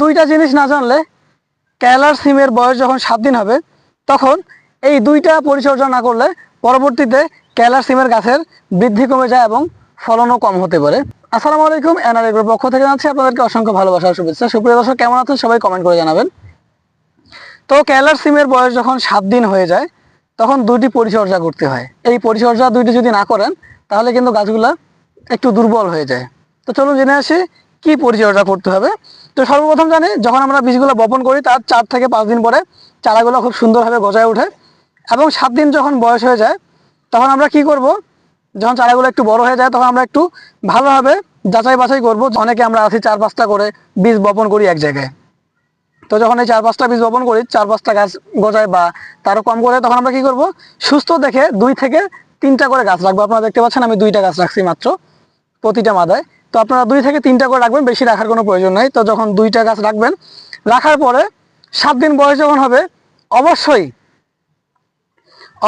দুইটা জিনিস না জানলে কেলার সিমের বয়স যখন সাত দিন হবে, তখন এই দুইটা পরিচর্যা না করলে পরবর্তীতে কেলার সিমের গাছের বৃদ্ধি কমে যায় এবং ফলনও কম হতে পারে। আসসালামু আলাইকুম এনআর এগ্রোর পক্ষ থেকে জানাচ্ছি আপনাদেরকে অসংখ্য ভালোবাসা শুভেচ্ছা। সুপ্রিয় দর্শক, কেমন আছেন? সবাই কমেন্ট করে জানাবেন। তো কেলার সিমের বয়স যখন সাত দিন হয়ে যায়, তখন দুইটি পরিচর্যা করতে হয়। এই পরিচর্যা দুইটি যদি না করেন, তাহলে কিন্তু গাছগুলা একটু দুর্বল হয়ে যায়। তো চলুন জেনে আসি কি পরিচর্যা করতে হবে? তো সর্বপ্রথম জানি, যখন আমরা বীজগুলো বপন করি, তার চার থেকে পাঁচ দিন পরে চারাগুলো খুব সুন্দরভাবে গজায় ওঠে এবং সাত দিন যখন বয়স হয়ে যায়, তখন আমরা কি করব? যখন চারাগুলো একটু বড় হয়ে যায়, তখন আমরা একটু ভালোভাবে যাচাই বাছাই করব, অনেকে আমরা আছি চার পাঁচটা করে বীজ বপন করি এক জায়গায়। তো যখন এই চার পাঁচটা বীজ বপন করি, চার পাঁচটা গাছ গজায় বা তারও কম করে, তখন আমরা কি করব? সুস্থ দেখে দুই থেকে তিনটা করে গাছ রাখব। আপনারা দেখতে পাচ্ছেন আমি দুইটা গাছ রাখছি মাত্র প্রতিটা মাদায়। তো আপনারা দুই থেকে তিনটা করে রাখবেন, বেশি রাখার কোনো প্রয়োজন নেই। তো যখন দুইটা গাছ রাখবেন, রাখার পরে সাত দিন বয়স যখন হবে, অবশ্যই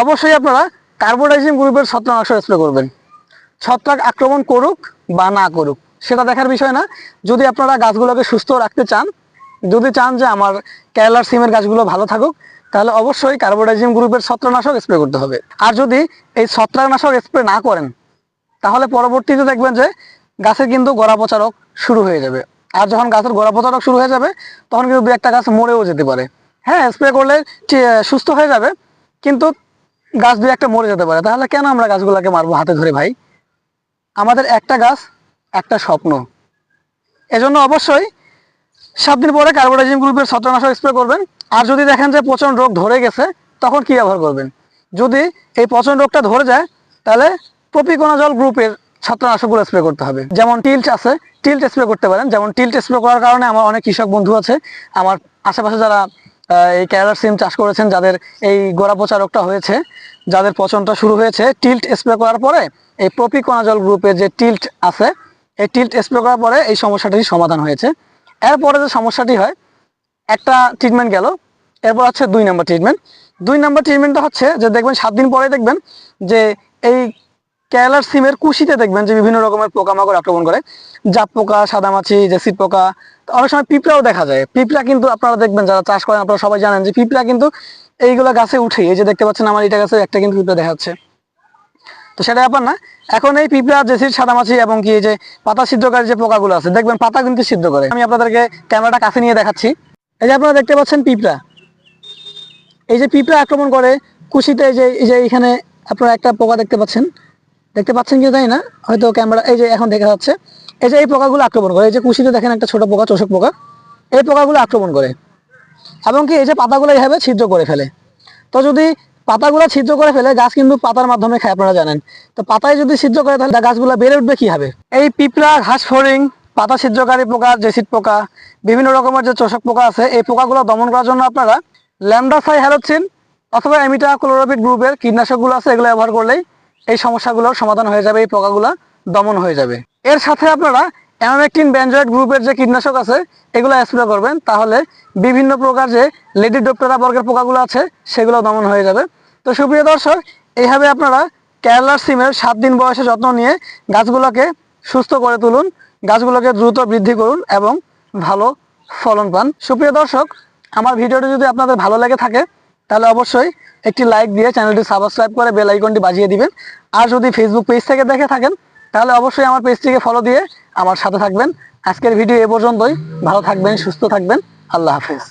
অবশ্যই আপনারা কার্বোডাইজিম গ্রুপের ছত্রনাশক স্প্রে করবেন। ছত্রাক আক্রমণ করুক বা না করুক, সেটা দেখার বিষয় না। যদি আপনারা গাছগুলোকে সুস্থ রাখতে চান, যদি চান যে আমার কেরালার সিমের গাছগুলো ভালো থাকুক, তাহলে অবশ্যই কার্বোডাইজিম গ্রুপের ছত্রনাশক স্প্রে করতে হবে। আর যদি এই ছত্রাকনাশক স্প্রে না করেন, তাহলে পরবর্তীতে দেখবেন যে গাছের কিন্তু গোড়া পচা রোগ শুরু হয়ে যাবে। আর যখন গাছের গোড়া পচা রোগ শুরু হয়ে যাবে, তখন কিন্তু দু একটা গাছ মরেও যেতে পারে। হ্যাঁ স্প্রে করলে সুস্থ হয়ে যাবে, কিন্তু গাছ দু একটা মরে যেতে পারে। তাহলে কেন আমরা গাছগুলোকে মারবো হাতে ধরে ভাই? আমাদের একটা গাছ, একটা স্বপ্ন। এজন্য অবশ্যই সাত দিন পরে কার্বোডাইজিম গ্রুপের ছত্রনাশক স্প্রে করবেন। আর যদি দেখেন যে পচন রোগ ধরে গেছে, তখন কি ব্যবহার করবেন? যদি এই পচন রোগটা ধরে যায়, তাহলে প্রপিকোনাজল গ্রুপের ছত্রনাশকগুলো স্প্রে করতে হবে। যেমন টিল্ট আছে টিল্ট স্প্রে করতে পারেন। যেমন টিল্ট স্প্রে করার কারণে আমার অনেক কৃষক বন্ধু আছে। আমার আশেপাশে যারা এই কেরালার সিম চাষ করেছেন, যাদের এই গোড়া পচা রোগটা হয়েছে, যাদের পচনটা শুরু হয়েছে টিল্ট স্প্রে করার পরে এই প্রপিকোনাজল গ্রুপে যে টিল্ট আছে, এই টিল্ট স্প্রে করার পরে এই সমস্যাটির সমাধান হয়েছে। এরপরে যে সমস্যাটি হয়, একটা ট্রিটমেন্ট গেল। এরপর হচ্ছে দুই নম্বর ট্রিটমেন্ট দুই নম্বর ট্রিটমেন্টটা হচ্ছে যে, দেখবেন সাত দিন পরে দেখবেন যে, এই কেরালার সিমের কুশিতে দেখবেন যে বিভিন্ন রকমের পোকামাকড় আক্রমণ করে। জাপ পোকা, সাদামাছি, জেসিড পোকা, অনেক সময় পিঁপড়াও দেখা যায়। পিঁপড়া কিন্তু আপনারা দেখবেন, যারা চাষ করেন, আপনারা সবাই জানেন যে পিঁপড়া কিন্তু এইগুলো গাছে উঠে এই যে দেখতে পাচ্ছেন আমার এটা গাছে একটা কিন্তু পিঁপড়া দেখা যাচ্ছে তো সেটা ব্যাপার না, এখন এই পিঁপড়া, জেসিড, সাদামাছি এবং কি এই যে পাতা সিদ্ধকারী যে পোকাগুলো আছে, দেখবেন পাতা কিন্তু সিদ্ধ করে। আমি আপনাদেরকে ক্যামেরাটা কাছে নিয়ে দেখাচ্ছি। এই যে আপনারা দেখতে পাচ্ছেন পিঁপড়া। এই যে পিঁপড়া আক্রমণ করে কুশিতে, এই যে এই যে এখানে আপনারা একটা পোকা দেখতে পাচ্ছেন। দেখতে পাচ্ছেন কি জানি না? হয়তো ক্যামেরা এই যে এখন দেখা যাচ্ছে, এই যে এই পোকাগুলো আক্রমণ করে, এই যে কুশিতে দেখেন একটা ছোট পোকা, চোষক পোকা, এই পোকাগুলো আক্রমণ করে। এবং কি এই যে পাতাগুলো এইভাবে ছিদ্র করে ফেলে। তো যদি পাতাগুলো ছিদ্র করে ফেলে, গাছ কিন্তু পাতার মাধ্যমে খায়, আপনারা জানেন। তো পাতায় যদি ছিদ্র করে, তাহলে গাছগুলো বেড়ে উঠবে কি হবে এই পিঁপড়া, ঘাস, ফড়িং, পাতা ছিদ্রকারী পোকা, জেসিড পোকা, বিভিন্ন রকমের যে চোষক পোকা আছে, এই পোকাগুলো দমন করার জন্য আপনারা ল্যামডাসাই হ্যালোচিন অথবা এমিটা ক্লোরোপিড গ্রুপের কীটনাশকগুলো আছে, এগুলো ব্যবহার করলেই এই সমস্যাগুলোর সমাধান হয়ে যাবে, এই পোকাগুলো দমন হয়ে যাবে। এর সাথে আপনারা অ্যামামেকটিন ব্যানজয়েড গ্রুপের যে কীটনাশক আছে, এগুলো স্প্রে করবেন। তাহলে বিভিন্ন প্রকার যে লেডি ডোপ্টেরা বর্গের পোকাগুলো আছে, সেগুলো দমন হয়ে যাবে। তো সুপ্রিয় দর্শক, এইভাবে আপনারা কেরালার সিমের সাত দিন বয়সে যত্ন নিয়ে গাছগুলোকে সুস্থ করে তুলুন, গাছগুলোকে দ্রুত বৃদ্ধি করুন এবং ভালো ফলন পান। সুপ্রিয় দর্শক, আমার ভিডিওটি যদি আপনাদের ভালো লেগে থাকে তাহলে অবশ্যই একটি লাইক দিয়ে চ্যানেলটি সাবস্ক্রাইব করে বেল আইকনটি বাজিয়ে দিবেন। আর যদি ফেসবুক পেজ থেকে দেখে থাকেন, তাহলে অবশ্যই আমার পেজটিকে ফলো দিয়ে আমার সাথে থাকবেন। আজকের ভিডিও এ পর্যন্তই। ভালো থাকবেন, সুস্থ থাকবেন। আল্লাহ হাফেজ।